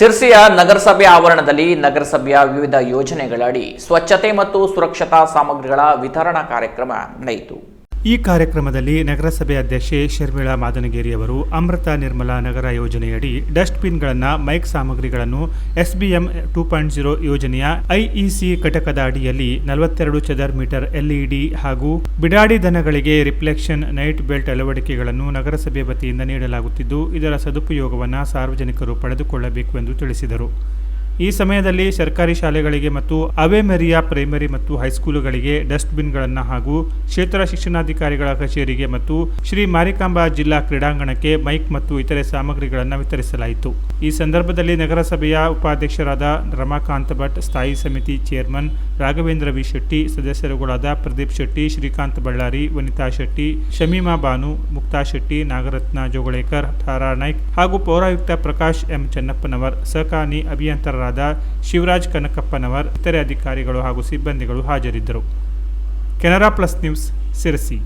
ಸಿರ್ಸಿಯ ನಗರಸಭೆ ಆವರಣದಲ್ಲಿ ನಗರಸಭೆಯ ವಿವಿಧ ಯೋಜನೆಗಳಡಿ ಸ್ವಚ್ಛತೆ ಮತ್ತು ಸುರಕ್ಷತಾ ಸಾಮಗ್ರಿಗಳ ವಿತರಣಾ ಕಾರ್ಯಕ್ರಮ ನಡೆಯಿತು. ಈ ಕಾರ್ಯಕ್ರಮದಲ್ಲಿ ನಗರಸಭೆ ಅಧ್ಯಕ್ಷೆ ಶರ್ಮಿಳಾ ಮಾದನಗೇರಿಯವರು ಅಮೃತ ನಿರ್ಮಲ ನಗರ ಯೋಜನೆಯಡಿ ಡಸ್ಟ್ಬಿನ್ಗಳನ್ನು, ಮೈಕ್ ಸಾಮಗ್ರಿಗಳನ್ನು, ಎಸ್ಬಿಎಂ ಟೂ ಪಾಯಿಂಟ್ ಜೀರೋ ಯೋಜನೆಯ ಐಇಸಿ ಘಟಕದ ಅಡಿಯಲ್ಲಿ ನಲವತ್ತೆರಡು ಚದರ್ ಮೀಟರ್ ಎಲ್ಇಡಿ ಹಾಗೂ ಬಿಡಾಡಿ ದನಗಳಿಗೆ ರಿಫ್ಲೆಕ್ಷನ್ ನೈಟ್ ಬೆಲ್ಟ್ ಅಳವಡಿಕೆಗಳನ್ನು ನಗರಸಭೆ ವತಿಯಿಂದ ನೀಡಲಾಗುತ್ತಿದ್ದು, ಇದರ ಸದುಪಯೋಗವನ್ನು ಸಾರ್ವಜನಿಕರು ಪಡೆದುಕೊಳ್ಳಬೇಕು ಎಂದು ತಿಳಿಸಿದರು. ಈ ಸಮಯದಲ್ಲಿ ಸರ್ಕಾರಿ ಶಾಲೆಗಳಿಗೆ ಮತ್ತು ಅವೆಮೆರಿಯಾ ಪ್ರೈಮರಿ ಮತ್ತು ಹೈಸ್ಕೂಲುಗಳಿಗೆ ಡಸ್ಟ್ಬಿನ್ಗಳನ್ನು ಹಾಗೂ ಕ್ಷೇತ್ರ ಶಿಕ್ಷಣಾಧಿಕಾರಿಗಳ ಕಚೇರಿಗೆ ಮತ್ತು ಶ್ರೀ ಮಾರಿಕಾಂಬಾ ಜಿಲ್ಲಾ ಕ್ರೀಡಾಂಗಣಕ್ಕೆ ಮೈಕ್ ಮತ್ತು ಇತರೆ ಸಾಮಗ್ರಿಗಳನ್ನು ವಿತರಿಸಲಾಯಿತು. ಈ ಸಂದರ್ಭದಲ್ಲಿ ನಗರಸಭೆಯ ಉಪಾಧ್ಯಕ್ಷರಾದ ರಮಾಕಾಂತ ಭಟ್, ಸ್ಥಾಯಿ ಸಮಿತಿ ಚೇರ್ಮನ್ ರಾಘವೇಂದ್ರ ವಿ ಶೆಟ್ಟಿ, ಸದಸ್ಯರುಗಳಾದ ಪ್ರದೀಪ್ ಶೆಟ್ಟಿ, ಶ್ರೀಕಾಂತ್ ಬಳ್ಳಾರಿ, ವನಿತಾ ಶೆಟ್ಟಿ, ಶಮೀಮಾ ಬಾನು, ಮುಕ್ತಾ ಶೆಟ್ಟಿ, ನಾಗರತ್ನ ಜೋಗಳೇಕರ್, ತಾರಾ ನಾಯ್ಕ್ ಹಾಗೂ ಪೌರಾಯುಕ್ತ ಪ್ರಕಾಶ್ ಎಂ ಚನ್ನಪ್ಪನವರ್, ಸಹಕಾನಿ ಅಭಿಯಂತರರಾದ ಶಿವರಾಜ್ ಕನಕಪ್ಪನವರ್ ಇತರೆ ಅಧಿಕಾರಿಗಳು ಹಾಗೂ ಸಿಬ್ಬಂದಿಗಳು ಹಾಜರಿದ್ದರು. Canara plus news Sirsi.